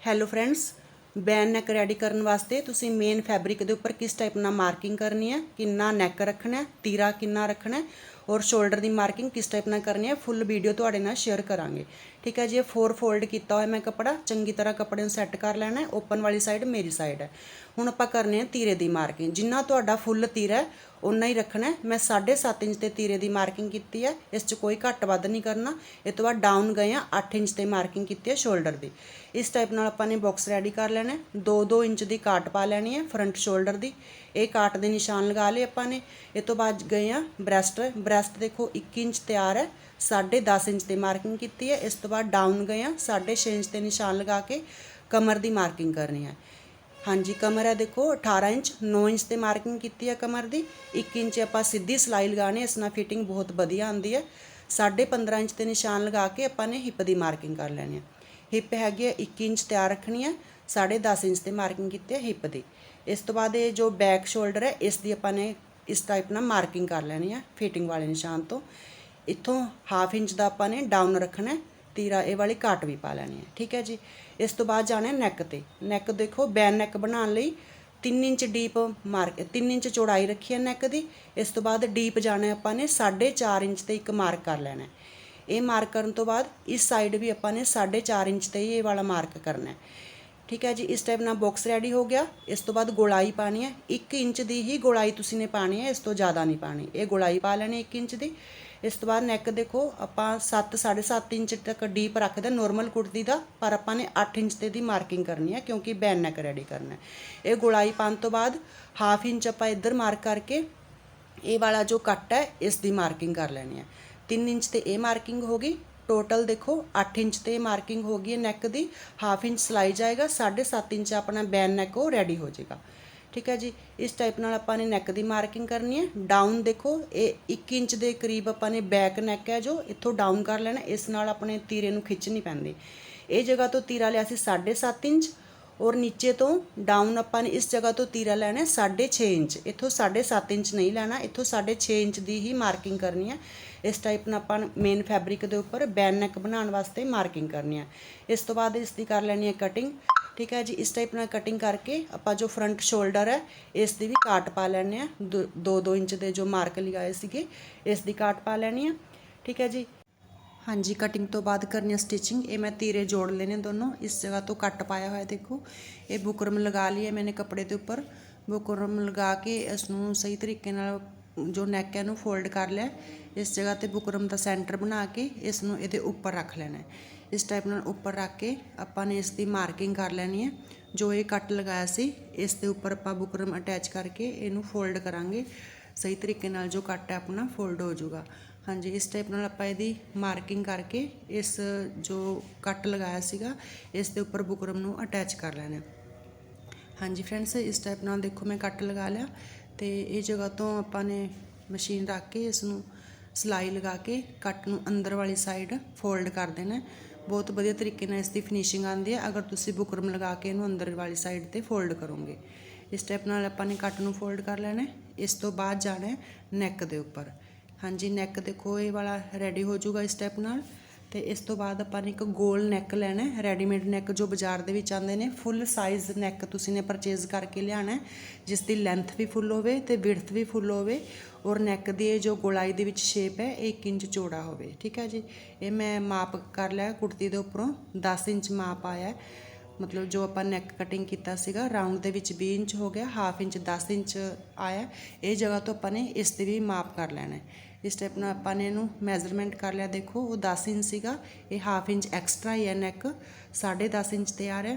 Hello friends band neck ready ਕਰਨ ਵਾਸਤੇ ਤੁਸੀਂ ਮੇਨ ਫੈਬਰਿਕ ਦੇ ਉੱਪਰ ਕਿਸ ਟਾਈਪ ਨਾਲ ਮਾਰਕਿੰਗ ਕਰਨੀ ਹੈ, ਕਿੰਨਾ ਨੈਕ ਰੱਖਣਾ ਹੈ, ਤੀਰਾ ਕਿੰਨਾ ਰੱਖਣਾ ਹੈ ਔਰ ਸ਼ੋਲਡਰ ਦੀ ਮਾਰਕਿੰਗ ਕਿਸ ਟਾਈਪ ਨਾਲ ਕਰਨੀ ਹੈ ਫੁੱਲ ਵੀਡੀਓ ਤੁਹਾਡੇ ਨਾਲ ਸ਼ੇਅਰ ਕਰਾਂਗੇ। ਠੀਕ ਹੈ ਜੀ, ਇਹ ਫੋਰ ਫੋਲਡ ਕੀਤਾ ਹੋਇਆ ਮੈਂ ਕੱਪੜਾ, ਚੰਗੀ ਤਰ੍ਹਾਂ ਕੱਪੜੇ ਨੂੰ ਸੈੱਟ ਕਰ ਲੈਣਾ ਹੈ ਓਪਨ ਵਾਲੀ ਸਾਈਡ ਮੇਰੀ ਸਾਈਡ ਹੈ। ਹੁਣ ਆਪਾਂ ਕਰਨੇ ਆ ਤੀਰੇ ਦੀ ਮਾਰਕਿੰਗ ਜਿੰਨਾ ਤੁਹਾਡਾ ਫੁੱਲ ਤੀਰਾ ਹੈ ਉਨਾ ਹੀ ਰੱਖਣਾ ਹੈ। ਮੈਂ 7.5 ਇੰਚ ਤੇ ਤੀਰੇ ਦੀ ਮਾਰਕਿੰਗ ਕੀਤੀ ਹੈ, ਇਸ 'ਚ ਕੋਈ ਘੱਟ ਵੱਧ ਨਹੀਂ ਕਰਨਾ। ਇਹ ਤੋਂ ਬਾਅਦ ਡਾਊਨ ਗਏ ਆ 8 ਇੰਚ ਤੇ ਮਾਰਕਿੰਗ ਕੀਤੀ ਹੈ ਸ਼ੋਲਡਰ ਦੀ। ਇਸ ਟਾਈਪ ਨਾਲ ਆਪਾਂ ਨੇ ਬਾਕਸ ਰੈਡੀ ਕਰ ਲੈਣਾ ਹੈ 2-2 ਇੰਚ ਦੀ ਕਾਟ ਪਾ ਲੈਣੀ ਹੈ ਫਰੰਟ ਸ਼ੋਲਡਰ ਦੀ। ਇਹ ਕਾਟ ਦੇ ਨਿਸ਼ਾਨ ਲਗਾ ਲਏ ਆਪਾਂ ਨੇ। ਇਹ ਤੋਂ ਬਾਅਦ ਗਏ ਆ ਬ੍ਰੈਸਟ। ਬ੍ਰੈਸਟ ਦੇਖੋ 1 ਇੰਚ ਤਿਆਰ ਹੈ 10.5 ਇੰਚ ਤੇ ਮਾਰਕਿੰਗ ਕੀਤੀ ਹੈ। ਇਸ ਤੋਂ ਬਾਅਦ ਡਾਊਨ ਗਏ ਆ 6.5 ਇੰਚ ਤੇ ਨਿਸ਼ਾਨ ਲਗਾ ਕੇ ਕਮਰ ਦੀ ਮਾਰਕਿੰਗ ਕਰਨੀ ਹੈ। ਹਾਂਜੀ, ਕਮਰ ਹੈ ਦੇਖੋ 18 ਇੰਚ 9 ਇੰਚ ਤੇ ਮਾਰਕਿੰਗ ਕੀਤੀ ਹੈ ਕਮਰ ਦੀ। 1 ਇੰਚ ਆਪਾਂ ਸਿੱਧੀ ਸਲਾਈ ਲਗਾਣੀ ਇਸ ਨਾਲ ਫਿਟਿੰਗ ਬਹੁਤ ਵਧੀਆ ਆਉਂਦੀ ਹੈ। 15.5 ਇੰਚ ਤੇ ਨਿਸ਼ਾਨ ਲਗਾ ਕੇ ਆਪਾਂ ਨੇ ਹਿੱਪ ਦੀ ਮਾਰਕਿੰਗ ਕਰ ਲੈਣੀ ਹੈ। ਹਿੱਪ ਹੈਗੀ ਹੈ 1 ਇੰਚ ਤਿਆਰ ਰੱਖਣੀ ਹੈ 10.5 ਇੰਚ ਤੇ ਮਾਰਕਿੰਗ ਕੀਤੀ ਹੈ ਹਿੱਪ ਦੀ। ਇਸ ਤੋਂ ਬਾਅਦ ਇਹ ਜੋ ਬੈਕ ਸ਼ੋਲਡਰ ਹੈ, ਇਸ ਦੀ ਆਪਾਂ ਨੇ ਇਸ ਟਾਈਪ ਨਾਲ ਮਾਰਕਿੰਗ ਕਰ ਲੈਣੀ ਹੈ ਫਿਟਿੰਗ ਵਾਲੇ ਨਿਸ਼ਾਨ ਤੋਂ। ਇੱਥੋਂ ਹਾਫ ਇੰਚ ਦਾ ਆਪਾਂ ਨੇ ਡਾਊਨ ਰੱਖਣਾ ਹੈ, ਤੀਰਾ ਇਹ ਵਾਲੀ ਕਾਟ ਵੀ ਪਾ ਲੈਣੀ ਹੈ, ਠੀਕ ਹੈ ਜੀ। ਇਸ ਤੋਂ ਬਾਅਦ ਜਾਣਾ ਨੈਕ ਤੇ। ਨੈਕ ਦੇਖੋ ਬੈਨ ਨੈਕ ਬਣਾਉਣ ਲਈ 3 ਇੰਚ ਡੀਪ ਮਾਰਕ 3 ਇੰਚ ਚੌੜਾਈ ਰੱਖੀ ਹੈ ਨੈਕ ਦੀ। ਇਸ ਤੋਂ ਬਾਅਦ ਡੀਪ ਜਾਣਾ ਆਪਾਂ ਨੇ 4.5 ਇੰਚ ਤੇ ਇੱਕ ਮਾਰਕ ਕਰ ਲੈਣਾ ਹੈ। ਇਹ ਮਾਰਕ ਕਰਨ ਤੋਂ ਬਾਅਦ ਇਸ ਸਾਈਡ ਵੀ ਆਪਾਂ ਨੇ 4.5 ਇੰਚ ਤੇ ਇਹ ਵਾਲਾ ਮਾਰਕ ਕਰਨਾ ਹੈ। ਠੀਕ ਹੈ ਜੀ, ਇਸ ਟਾਈਪ ਨਾਲ ਬਾਕਸ ਰੈਡੀ ਹੋ ਗਿਆ। ਇਸ ਤੋਂ ਬਾਅਦ ਗੋਲਾਈ ਪਾਣੀ ਹੈ। 1 ਇੰਚ ਦੀ ਹੀ ਗੋਲਾਈ ਤੁਸੀਂ ਨੇ ਪਾਣੀ ਹੈ, ਇਸ ਤੋਂ ਜ਼ਿਆਦਾ ਨਹੀਂ ਪਾਣੀ। ਇਹ ਗੋਲਾਈ ਪਾ ਲੈਣੀ 1 ਇੰਚ ਦੀ। ਇਸ ਤੋਂ ਬਾਅਦ ਨੈਕ ਦੇਖੋ, ਆਪਾਂ 7 7.5 ਇੰਚ ਤੱਕ ਡੀਪ ਰੱਖਦੇ ਨਾਰਮਲ ਕੁੜਤੀ ਦਾ। ਪਰ ਆਪਾਂ ਨੇ 8 ਇੰਚ ਤੇ ਦੀ ਮਾਰਕਿੰਗ ਕਰਨੀ ਹੈ, ਕਿਉਂਕਿ ਬੈਨ ਨੈਕ ਰੈਡੀ ਕਰਨਾ ਹੈ। ਇਹ ਗੋਲਾਈ ਪਾਉਣ ਤੋਂ ਬਾਅਦ ਹਾਫ ਇੰਚ ਆਪਾਂ ਇੱਧਰ ਮਾਰਕ ਕਰਕੇ, ਇਹ ਵਾਲਾ ਜੋ ਕੱਟ ਹੈ, ਇਸ ਦੀ ਮਾਰਕਿੰਗ ਕਰ ਲੈਣੀ ਹੈ। 3 ਇੰਚ ਤੇ ਇਹ ਮਾਰਕਿੰਗ ਹੋ ਗਈ। ਟੋਟਲ ਦੇਖੋ 8 ਇੰਚ ਤੇ ਮਾਰਕਿੰਗ ਹੋ ਗਈ ਹੈ ਨੈਕ ਦੀ ਹਾਫ ਇੰਚ ਸਲਾਈ ਜਾਏਗਾ 7.5 ਇੰਚ ਆਪਣਾ ਬੈਨ ਨੈਕ ਉਹ ਰੈਡੀ ਹੋ ਜਾਏਗਾ। ਠੀਕ ਹੈ ਜੀ, ਇਸ ਟਾਈਪ ਨਾਲ ਆਪਾਂ ਨੇ ਨੈਕ ਦੀ ਮਾਰਕਿੰਗ ਕਰਨੀ ਹੈ। ਡਾਊਨ ਦੇਖੋ, ਇਹ 1 ਇੰਚ ਦੇ ਕਰੀਬ ਆਪਾਂ ਨੇ ਬੈਕ ਨੈਕ ਹੈ ਜੋ, ਇੱਥੋਂ ਡਾਊਨ ਕਰ ਲੈਣਾ, ਇਸ ਨਾਲ ਆਪਣੇ ਤੀਰੇ ਨੂੰ ਖਿੱਚ ਨਹੀਂ ਪੈਂਦੀ। ਇਹ ਜਗ੍ਹਾ ਤੋਂ ਤੀਰਾ ਲਿਆ ਸੀ 7.5 ਇੰਚ ਔਰ ਨੀਚੇ ਤੋਂ ਡਾਊਨ ਆਪਾਂ ਨੇ ਇਸ ਜਗ੍ਹਾ ਤੋਂ ਤੀਰਾ ਲੈਣਾ ਹੈ 6.5 ਇੰਚ। ਇੱਥੋਂ 7.5 ਇੰਚ ਨਹੀਂ ਲੈਣਾ, ਇੱਥੋਂ 6.5 ਇੰਚ ਦੀ ਹੀ ਮਾਰਕਿੰਗ ਕਰਨੀ ਹੈ। ਇਸ ਟਾਈਪ ਨਾਲ ਆਪਾਂ ਮੇਨ ਫੈਬਰਿਕ ਦੇ ਉੱਪਰ ਬੈਨ ਨੈਕ ਬਣਾਉਣ ਵਾਸਤੇ ਮਾਰਕਿੰਗ ਕਰਨੀ ਹੈ। ਇਸ ਤੋਂ ਬਾਅਦ ਇਸ ਦੀ ਕਰ ਲੈਣੀ ਹੈ ਕਟਿੰਗ ਠੀਕ ਹੈ ਜੀ, ਇਸ ਟਾਈਪ ਨਾਲ ਕਟਿੰਗ ਕਰਕੇ ਆਪਾਂ ਜੋ ਫਰੰਟ ਸ਼ੋਲਡਰ ਹੈ ਇਸ ਦੀ ਵੀ ਕਾਟ ਪਾ ਲੈਣੇ ਆ 2-2 ਇੰਚ ਦੇ ਜੋ ਮਾਰਕ ਲਗਾਏ ਸੀਗੇ ਇਸ ਦੀ ਕਾਟ ਪਾ ਲੈਣੀ ਆ ਠੀਕ ਹੈ ਜੀ ਹਾਂਜੀ ਕਟਿੰਗ ਤੋਂ ਬਾਅਦ ਕਰਨੀ ਹੈ ਸਟਿਚਿੰਗ ਇਹ ਮੈਂ ਤੀਰੇ ਜੋੜ ਲੈਣੇ ਦੋਨੋਂ। ਇਸ ਜਗ੍ਹਾ ਤੋਂ ਕੱਟ ਪਾਇਆ ਹੋਇਆ ਦੇਖੋ। ਇਹ ਬੁਕਰਮ ਲਗਾ ਲਈ ਹੈ ਮੈंने ਕੱਪੜੇ ਦੇ ਉੱਪਰ। ਬੁਕਰਮ ਲਗਾ ਕੇ ਇਸ ਨੂੰ ਸਹੀ ਤਰੀਕੇ ਨਾਲ ਜੋ ਨੈਕ ਹੈ ਨੂੰ ਫੋਲਡ ਕਰ ਲਿਆ। ਇਸ ਜਗ੍ਹਾ ਤੇ ਬੁਕਰਮ ਦਾ ਸੈਂਟਰ ਬਣਾ ਕੇ ਇਸ ਨੂੰ ਇਹਦੇ ਉੱਪਰ ਰੱਖ ਲੈਣਾ ਇਸ ਟਾਈਪ ਨਾਲ ਉੱਪਰ ਰੱਖ ਕੇ ਆਪਾਂ ਨੇ ਇਸ ਦੀ ਮਾਰਕਿੰਗ ਕਰ ਲੈਣੀ ਹੈ। ਜੋ ਇਹ ਕੱਟ ਲਗਾਇਆ ਸੀ, ਇਸ ਦੇ ਉੱਪਰ ਆਪਾਂ ਬੁਕਰਮ ਅਟੈਚ ਕਰਕੇ ਇਹਨੂੰ ਫੋਲਡ ਕਰਾਂਗੇ। ਸਹੀ ਤਰੀਕੇ ਨਾਲ ਜੋ ਕੱਟ ਹੈ ਆਪਣਾ ਫੋਲਡ ਹੋ ਜਾਊਗਾ। ਹਾਂਜੀ, ਇਸ ਟਾਈਪ ਨਾਲ ਆਪਾਂ ਇਹਦੀ ਮਾਰਕਿੰਗ ਕਰਕੇ ਇਸ ਜੋ ਕੱਟ ਲਗਾਇਆ ਸੀਗਾ, ਇਸ ਦੇ ਉੱਪਰ ਬੁਕਰਮ ਨੂੰ ਅਟੈਚ ਕਰ ਲੈਣਾ ਹਾਂਜੀ ਫਰੈਂਡਸ ਇਸ ਟਾਈਪ ਨਾਲ ਦੇਖੋ ਮੈਂ ਕੱਟ ਲਗਾ ਲਿਆ ਤੇ ਇਹ ਜਗ੍ਹਾ ਤੋਂ ਆਪਾਂ ਨੇ ਮਸ਼ੀਨ ਰੱਖ ਕੇ ਇਸ ਨੂੰ ਸਲਾਈ ਲਗਾ ਕੇ ਕੱਟ ਨੂੰ ਅੰਦਰ ਵਾਲੀ ਸਾਈਡ ਫੋਲਡ ਕਰ ਦੇਣਾ ਬਹੁਤ ਵਧੀਆ ਤਰੀਕੇ ਨਾਲ ਇਸ ਦੀ ਫਿਨਿਸ਼ਿੰਗ ਆਉਂਦੀ ਹੈ, ਅਗਰ ਤੁਸੀਂ ਬੁਕਰਮ ਲਗਾ ਕੇ ਇਹਨੂੰ ਅੰਦਰ ਵਾਲੀ ਸਾਈਡ ਤੇ ਫੋਲਡ ਕਰੋਗੇ। ਇਸ ਸਟੈਪ ਨਾਲ ਆਪਾਂ ਨੇ ਕੱਟ ਨੂੰ ਫੋਲਡ ਕਰ ਲੈਣਾ ਇਸ ਤੋਂ ਬਾਅਦ ਜਾਣਾ ਹੈ ਨੈਕ ਦੇ ਉੱਪਰ। ਹਾਂਜੀ ਨੈਕ ਦੇਖੋ, ਇਹ ਵਾਲਾ ਰੈਡੀ ਹੋ ਜਾਊਗਾ ਇਸ ਸਟੈਪ ਨਾਲ। ਤੇ ਇਸ ਤੋਂ ਬਾਅਦ ਆਪਾਂ ਨੇ ਇੱਕ ਗੋਲ ਨੈਕ ਲੈਣਾ ਹੈ। ਰੈਡੀਮੇਡ ਨੈਕ ਜੋ ਬਾਜ਼ਾਰ ਦੇ ਵਿੱਚ ਆਉਂਦੇ ਨੇ ਫੁੱਲ ਸਾਈਜ਼ ਨੈਕ ਤੁਸੀਂ ਨੇ ਪਰਚੇਜ਼ ਕਰਕੇ ਲਿਆਣਾ ਜਿਸ ਦੀ ਲੈਂਥ ਵੀ ਫੁੱਲ ਹੋਵੇ ਤੇ ਵਿਡਥ ਵੀ ਫੁੱਲ ਹੋਵੇ। ਔਰ ਨੈਕ ਦੀ ਇਹ ਜੋ ਗੋਲਾਈ ਦੇ ਵਿੱਚ ਸ਼ੇਪ ਹੈ, ਇਹ 1 ਇੰਚ ਚੌੜਾ ਹੋਵੇ। ਠੀਕ ਹੈ ਜੀ? ਇਹ ਮੈਂ ਮਾਪ ਕਰ ਲਿਆ ਕੁੜਤੀ ਦੇ ਉੱਪਰੋਂ। 10 ਇੰਚ ਮਾਪ ਆਇਆ ਮਤਲਬ ਜੋ ਆਪਾਂ ਨੈਕ ਕਟਿੰਗ ਕੀਤਾ ਸੀਗਾ ਰਾਉਂਡ ਦੇ ਵਿੱਚ 20 ਇੰਚ ਹੋ ਗਿਆ ਹਾਫ ਇੰਚ 10 ਇੰਚ ਆਇਆ। ਇਹ ਜਗ੍ਹਾ ਤੋਂ ਆਪਾਂ ਨੇ ਇਸ 'ਤੇ ਵੀ ਮਾਪ ਕਰ ਲੈਣਾ ਹੈ। ਇਸ ਸਟੈਪ ਨਾਲ ਆਪਾਂ ਨੇ ਇਹਨੂੰ ਮੈਜ਼ਰਮੈਂਟ ਕਰ ਲਿਆ। ਦੇਖੋ, ਉਹ 10 ਇੰਚ ਸੀਗਾ, ਇਹ ਹਾਫ ਇੰਚ ਐਕਸਟਰਾ ਹੀ ਹੈ ਨੈਕ 10.5 ਇੰਚ ਤੇ ਆ ਰਿਹਾ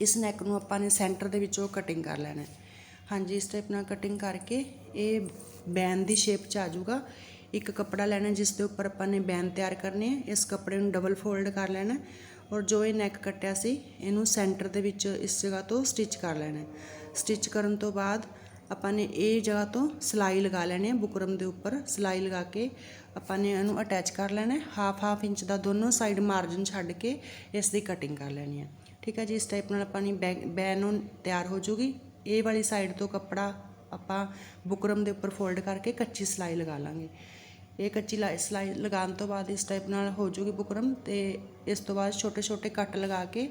ਇਸ ਨੈਕ ਨੂੰ ਆਪਾਂ ਨੇ ਸੈਂਟਰ ਦੇ ਵਿੱਚੋਂ ਕਟਿੰਗ ਕਰ ਲੈਣਾ ਹਾਂਜੀ, ਇਸ ਟਾਈਪ ਨਾਲ ਕਟਿੰਗ ਕਰਕੇ ਇਹ ਬੈਨ ਦੀ ਸ਼ੇਪ ਚ ਆ ਜਾਊਗਾ। ਇੱਕ ਕੱਪੜਾ ਲੈਣਾ ਜਿਸ ਦੇ ਉੱਪਰ ਆਪਾਂ ਨੇ ਬੈਨ ਤਿਆਰ ਕਰਨੇ ਹੈ। ਇਸ ਕੱਪੜੇ ਨੂੰ ਡਬਲ ਫੋਲਡ ਕਰ ਲੈਣਾ ਔਰ ਜੋ ਇਹ ਨੈਕ ਕੱਟਿਆ ਸੀ, ਇਹਨੂੰ ਸੈਂਟਰ ਦੇ ਵਿੱਚ ਇਸ ਜਗ੍ਹਾ ਤੋਂ ਸਟਿਚ ਕਰ ਲੈਣਾ ਹੈ। ਸਟਿਚ ਕਰਨ ਤੋਂ ਬਾਅਦ ਆਪਾਂ ਨੇ ਇਹ ਜਗ੍ਹਾ ਤੋਂ ਸਲਾਈ ਲਗਾ ਲੈਣੀ ਹੈ, ਬੁਕਰਮ ਦੇ ਉੱਪਰ ਸਲਾਈ ਲਗਾ ਕੇ ਆਪਾਂ ਨੇ ਇਹਨੂੰ ਅਟੈਚ ਕਰ ਲੈਣਾ ਹੈ। ਹਾਫ ਹਾਫ ਇੰਚ ਦਾ ਦੋਨੋਂ ਸਾਈਡ ਮਾਰਜਨ ਛੱਡ ਕੇ ਇਸ ਦੀ ਕਟਿੰਗ ਕਰ ਲੈਣੀ ਹੈ। ਠੀਕ ਹੈ ਜੀ, ਇਸ ਟਾਈਪ ਨਾਲ ਆਪਾਂ ਨੇ ਬੈਨ ਨੂੰ ਤਿਆਰ ਹੋ ਜੂਗੀ। ਇਹ ਵਾਲੀ ਸਾਈਡ ਤੋਂ ਕੱਪੜਾ ਆਪਾਂ ਬੁਕਰਮ ਦੇ ਉੱਪਰ ਫੋਲਡ ਕਰਕੇ ਕੱਚੀ ਸਲਾਈ ਲਗਾ ਲਾਂਗੇ। ਇਹ ਕੱਚੀ ਲਾ- ਸਲਾਈ ਲਗਾਉਣ ਤੋਂ ਬਾਅਦ ਇਸ ਟਾਈਪ ਨਾਲ ਹੋ ਜੂਗੀ ਬੁਕਰਮ ਤੇ ਇਸ ਤੋਂ ਬਾਅਦ ਛੋਟੇ ਛੋਟੇ ਕੱਟ ਲਗਾ ਕੇ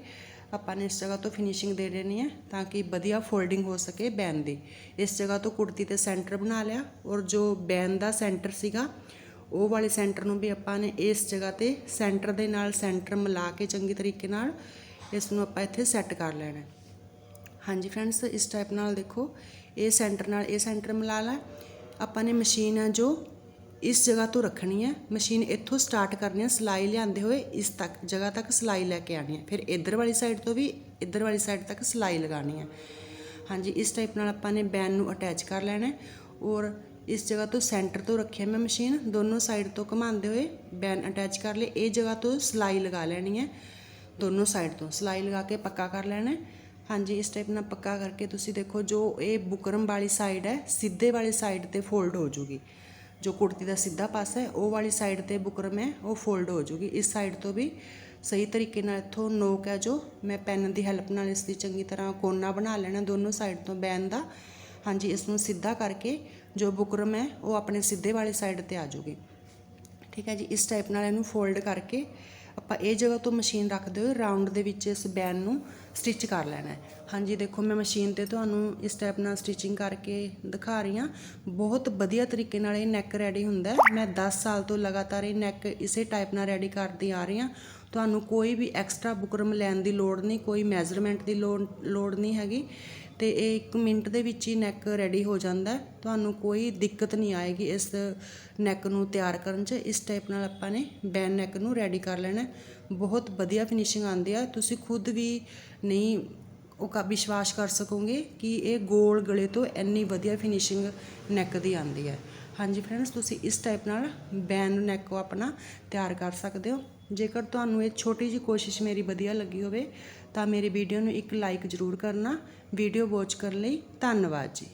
ਆਪਾਂ ਨੇ ਇਸ ਜਗ੍ਹਾ ਤੋਂ ਫਿਨਿਸ਼ਿੰਗ ਦੇ ਦੇਣੀ ਹੈ ਤਾਂ ਕਿ ਵਧੀਆ ਫੋਲਡਿੰਗ ਹੋ ਸਕੇ ਬੈਨ ਦੀ। ਇਸ ਜਗ੍ਹਾ ਤੋਂ ਕੁੜਤੀ ਤੇ ਸੈਂਟਰ ਬਣਾ ਲਿਆ ਔਰ ਜੋ ਬੈਨ ਦਾ ਸੈਂਟਰ ਸੀਗਾ, ਉਹ ਵਾਲੇ ਸੈਂਟਰ ਨੂੰ ਵੀ ਆਪਾਂ ਨੇ ਇਸ ਜਗ੍ਹਾ ਤੇ ਸੈਂਟਰ ਦੇ ਨਾਲ ਸੈਂਟਰ ਮਿਲਾ ਕੇ ਚੰਗੀ ਤਰੀਕੇ ਨਾਲ ਇਸ ਨੂੰ ਆਪਾਂ ਇੱਥੇ ਸੈੱਟ ਕਰ ਲੈਣਾ ਹਾਂਜੀ ਫਰੈਂਡਸ ਇਸ ਟਾਈਪ ਨਾਲ ਦੇਖੋ, ਇਹ ਸੈਂਟਰ ਨਾਲ ਇਹ ਸੈਂਟਰ ਮਿਲਾ ਲਾ ਆਪਾਂ ਨੇ ਮਸ਼ੀਨ ਆ ਜੋ ਇਸ ਜਗ੍ਹਾ ਤੋਂ ਰੱਖਣੀ ਹੈ। ਮਸ਼ੀਨ ਇੱਥੋਂ ਸਟਾਰਟ ਕਰਨੀ ਹੈ। ਸਲਾਈ ਲਿਆਂਦੇ ਹੋਏ ਇਸ ਤੱਕ, ਜਗ੍ਹਾ ਤੱਕ ਸਲਾਈ ਲੈ ਕੇ ਆਣੀ ਹੈ। ਫਿਰ ਇੱਧਰ ਵਾਲੀ ਸਾਈਡ ਤੋਂ ਵੀ ਇੱਧਰ ਵਾਲੀ ਸਾਈਡ ਤੱਕ ਸਲਾਈ ਲਗਾਣੀ ਹੈ। ਹਾਂਜੀ, ਇਸ ਟਾਈਪ ਨਾਲ ਆਪਾਂ ਨੇ ਬੈਨ ਨੂੰ ਅਟੈਚ ਕਰ ਲੈਣਾ ਔਰ ਇਸ ਜਗ੍ਹਾ ਤੋਂ ਸੈਂਟਰ ਤੋਂ ਰੱਖਿਆ ਮੈਂ ਮਸ਼ੀਨ। ਦੋਨੋਂ ਸਾਈਡ ਤੋਂ ਘੁਮਾਉਂਦੇ ਹੋਏ ਬੈਨ ਅਟੈਚ ਕਰ ਲਏ। ਇਹ ਜਗ੍ਹਾ ਤੋਂ ਸਲਾਈ ਲਗਾ ਲੈਣੀ ਹੈ। ਦੋਨੋਂ ਸਾਈਡ ਤੋਂ ਸਲਾਈ ਲਗਾ ਕੇ ਪੱਕਾ ਕਰ ਲੈਣਾ ਹਾਂਜੀ, ਇਸ ਟਾਈਪ ਨਾਲ ਪੱਕਾ ਕਰਕੇ ਤੁਸੀਂ ਦੇਖੋ ਜੋ ਇਹ ਬੁਕਰਮ ਵਾਲੀ ਸਾਈਡ ਹੈ, ਸਿੱਧੇ ਵਾਲੀ ਸਾਈਡ ਤੇ ਫੋਲਡ ਹੋ ਜੂਗੀ। ਜੋ ਕੁੜਤੀ ਦਾ ਸਿੱਧਾ ਪਾਸਾ ਹੈ, ਉਹ ਵਾਲੀ ਸਾਈਡ ਤੇ ਬੁਕਰਮ ਹੈ, ਉਹ ਫੋਲਡ ਹੋ ਜੂਗੀ। ਇਸ ਸਾਈਡ ਤੋਂ ਵੀ ਸਹੀ ਤਰੀਕੇ ਨਾਲ ਇੱਥੋਂ ਨੋਕ ਹੈ ਜੋ। ਮੈਂ ਪੈਨ ਦੀ ਹੈਲਪ ਨਾਲ ਇਸ ਦੀ ਚੰਗੀ ਤਰ੍ਹਾਂ ਕੋਨਾ ਬਣਾ ਲੈਣਾ ਦੋਨੋਂ ਸਾਈਡ ਤੋਂ ਬੈਨ ਦਾ। ਹਾਂਜੀ ਇਸ ਨੂੰ ਸਿੱਧਾ ਕਰਕੇ ਜੋ ਬੁਕਰਮ ਹੈ, ਉਹ ਆਪਣੇ ਸਿੱਧੇ ਵਾਲੀ ਸਾਈਡ ਤੇ ਆ ਜੂਗੀ। ਠੀਕ ਹੈ ਜੀ, ਇਸ ਟਾਈਪ ਨਾਲ ਇਹਨੂੰ ਫੋਲਡ ਕਰਕੇ ਆਪਾਂ ਇਹ ਜਗ੍ਹਾ ਤੋਂ ਮਸ਼ੀਨ ਰੱਖਦੇ ਹੋਏ ਰਾਉਂਡ ਦੇ ਵਿੱਚ ਇਸ ਬੈਨ ਨੂੰ ਸਟਿਚ ਕਰ ਲੈਣਾ ਹੈ। ਹਾਂਜੀ, ਦੇਖੋ ਮੈਂ ਮਸ਼ੀਨ ਤੇ ਤੁਹਾਨੂੰ ਇਸ ਟਾਈਪ ਨਾਲ ਸਟਿਚਿੰਗ ਕਰਕੇ ਦਿਖਾ ਰਹੀ ਹਾਂ। ਬਹੁਤ ਵਧੀਆ ਤਰੀਕੇ ਨਾਲ ਇਹ ਨੈਕ ਰੈਡੀ ਹੁੰਦਾ ਮੈਂ 10 ਸਾਲ ਤੋਂ ਲਗਾਤਾਰ ਇਹ ਨੈਕ ਇਸੇ ਟਾਈਪ ਨਾਲ ਰੈਡੀ ਕਰਦੀ ਆ ਰਹੀ ਹਾਂ। ਤੁਹਾਨੂੰ ਕੋਈ ਵੀ ਐਕਸਟਰਾ ਬੁਕਰਮ ਲੈਣ ਦੀ ਲੋੜ ਨਹੀਂ, ਕੋਈ ਮੈਜ਼ਰਮੈਂਟ ਦੀ ਲੋੜ ਲੋੜ ਨਹੀਂ ਹੈਗੀ। ਅਤੇ ਇਹ ਇੱਕ ਮਿੰਟ ਦੇ ਵਿੱਚ ਹੀ ਨੈਕ ਰੈਡੀ ਹੋ ਜਾਂਦਾ ਤੁਹਾਨੂੰ ਕੋਈ ਦਿੱਕਤ ਨਹੀਂ ਆਏਗੀ ਇਸ ਨੈਕ ਨੂੰ ਤਿਆਰ ਕਰਨ 'ਚ। ਇਸ ਟਾਈਪ ਨਾਲ ਆਪਾਂ ਨੇ ਬੈਨ ਨੈਕ ਨੂੰ ਰੈਡੀ ਕਰ ਲੈਣਾ ਬਹੁਤ ਵਧੀਆ ਫਿਨਿਸ਼ਿੰਗ ਆਉਂਦੀ ਆ। ਤੁਸੀਂ ਖੁਦ ਵੀ ਨਹੀਂ ਉਹ ਕਾ ਵਿਸ਼ਵਾਸ ਕਰ ਸਕੋਗੇ ਕਿ ਇਹ ਗੋਲ ਗਲੇ ਤੋਂ ਇੰਨੀ ਵਧੀਆ ਫਿਨਿਸ਼ਿੰਗ ਨੈਕ ਦੀ ਆਉਂਦੀ ਹੈ। ਹਾਂਜੀ ਫਰੈਂਡਸ ਤੁਸੀਂ ਇਸ ਟਾਈਪ ਨਾਲ ਬੈਨ ਨੈਕ ਆਪਣਾ ਤਿਆਰ ਕਰ ਸਕਦੇ ਹੋ। ਜੇਕਰ ਤੁਹਾਨੂੰ ਇਹ ਛੋਟੀ ਜਿਹੀ ਕੋਸ਼ਿਸ਼ ਮੇਰੀ ਵਧੀਆ ਲੱਗੀ ਹੋਵੇ ਤਾਂ ਮੇਰੀ ਵੀਡੀਓ ਨੂੰ ਇੱਕ ਲਾਈਕ ਜ਼ਰੂਰ ਕਰਨਾ, ਵੀਡੀਓ ਵਾਚ ਕਰਨ ਲਈ ਧੰਨਵਾਦ ਜੀ।